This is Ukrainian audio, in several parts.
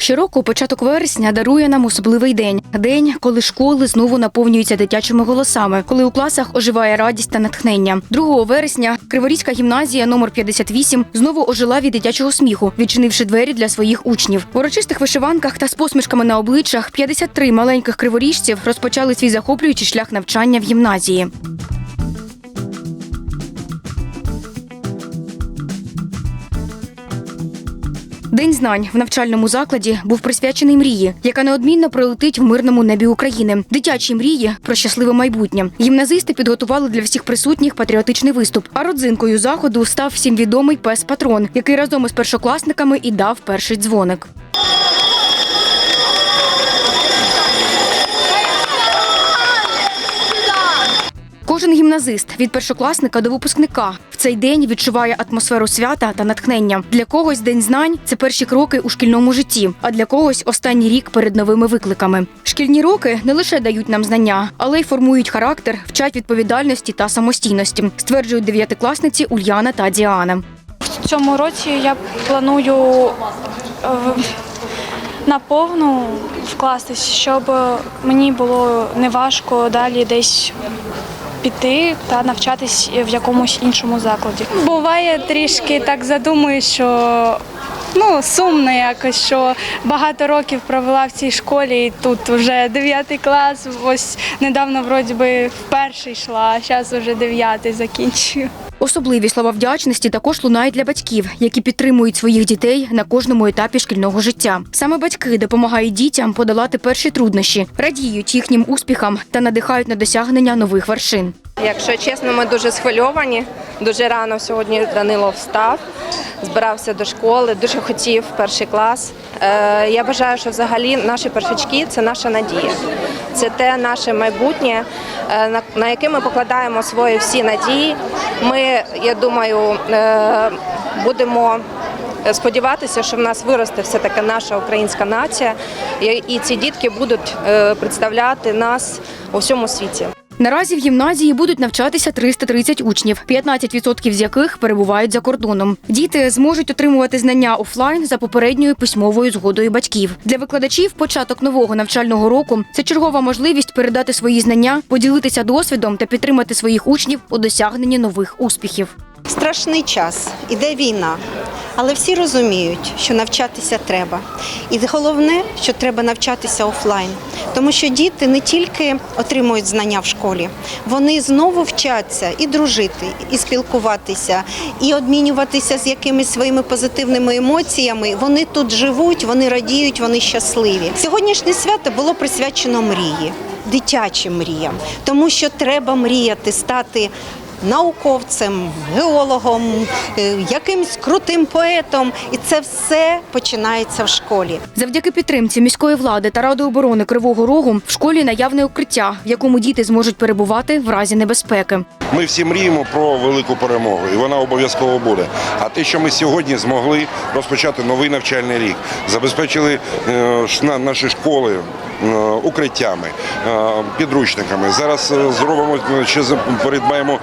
Щороку початок вересня дарує нам особливий день день, коли школи знову наповнюються дитячими голосами, коли у класах оживає радість та натхнення. 2 вересня Криворізька гімназія номер 58 знову ожила від дитячого сміху, відчинивши двері для своїх учнів. В урочистих вишиванках та з посмішками на обличчях 53 маленьких криворіжців розпочали свій захоплюючий шлях навчання в гімназії. День знань в навчальному закладі був присвячений мрії, яка неодмінно пролетить в мирному небі України. Дитячі мрії про щасливе майбутнє. Гімназисти підготували для всіх присутніх патріотичний виступ. А родзинкою заходу став всім відомий пес Патрон, який разом із першокласниками і дав перший дзвоник. Кожен гімназист від першокласника до випускника в цей день відчуває атмосферу свята та натхнення. Для когось день знань це перші кроки у шкільному житті, а для когось останній рік перед новими викликами. Шкільні роки не лише дають нам знання, але й формують характер, вчать відповідальності та самостійності, стверджують дев'ятикласниці Ульяна та Діана. В цьому році я планую е, наповну вкластись, щоб мені було неважко далі десь піти та навчатись в якомусь іншому закладі. Буває трішки так задумую, що ну сумно якось, що багато років провела в цій школі, і тут вже 9 клас. Ось недавно вроді би в перший йшла, а зараз вже 9 закінчую. Особливі слова вдячності також лунають для батьків, які підтримують своїх дітей на кожному етапі шкільного життя. Саме батьки допомагають дітям подолати перші труднощі, радіють їхнім успіхам та надихають на досягнення нових вершин. Якщо чесно, ми дуже схвильовані. Дуже рано сьогодні Данило встав, збирався до школи, дуже хотів перший клас. Е, я вважаю, що взагалі наші першачки це наша надія. Це те наше майбутнє, е, на яке ми покладаємо свої всі надії. Ми, я думаю, е, будемо. Сподіватися, що в нас виросте все таки наша українська нація, і і ці дітки будуть е, представляти нас у всьому світі. Наразі в гімназії будуть навчатися 330 учнів, 15% з яких перебувають за кордоном. Діти зможуть отримувати знання офлайн за попередньою письмовою згодою батьків. Для викладачів початок нового навчального року це чергова можливість передати свої знання, поділитися досвідом та підтримати своїх учнів у досягненні нових успіхів. Страшний час, іде війна, але всі розуміють, що навчатися треба. І головне, що треба навчатися офлайн, тому що діти не тільки отримують знання в школі, вони знову вчаться і дружити, і спілкуватися, і обмінюватися з якимись своїми позитивними емоціями. Вони тут живуть, вони радіють, вони щасливі. Сьогоднішнє свято було присвячено мрії, дитячим мріям, тому що треба мріяти стати науковцем, геологом, е, якимсь крутим поетом, і це все починається в школі. Завдяки підтримці міської влади та ради оборони Кривого Рогу в школі наявне укриття, в якому діти зможуть перебувати в разі небезпеки. Ми всі мріємо про велику перемогу, і вона обов'язково буде. А те, що ми сьогодні змогли розпочати новий навчальний рік, забезпечили е, на- наші школи е, укриттями, підручниками. Зараз зробимо ще за- передбаємо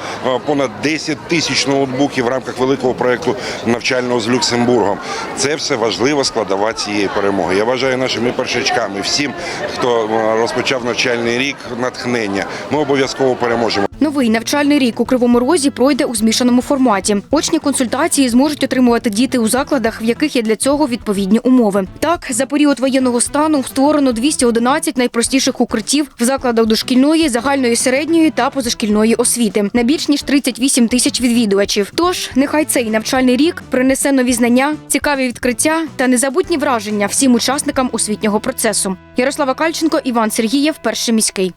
понад 10 тисяч ноутбуків в рамках великого проекту навчального з Люксембургом. Це все важлива складова цієї перемоги. Я вважаю нашими першачками, всім, хто е, розпочав навчальний рік, натхнення. Ми обов'язково переможемо. Новий навчальний рік у Кривому Розі пройде у змішаному форматі. Очні консультації зможуть отримувати діти у закладах, в яких є для цього відповідні умови. Так, за період воєнного стану створено 211 найпростіших укриттів в закладах дошкільної, загальної середньої та позашкільної освіти на більш ніж 38 тисяч відвідувачів. Тож нехай цей навчальний рік принесе нові знання, цікаві відкриття та незабутні враження всім учасникам освітнього процесу. Ярослава Кальченко, Іван Сергієв, перший міський.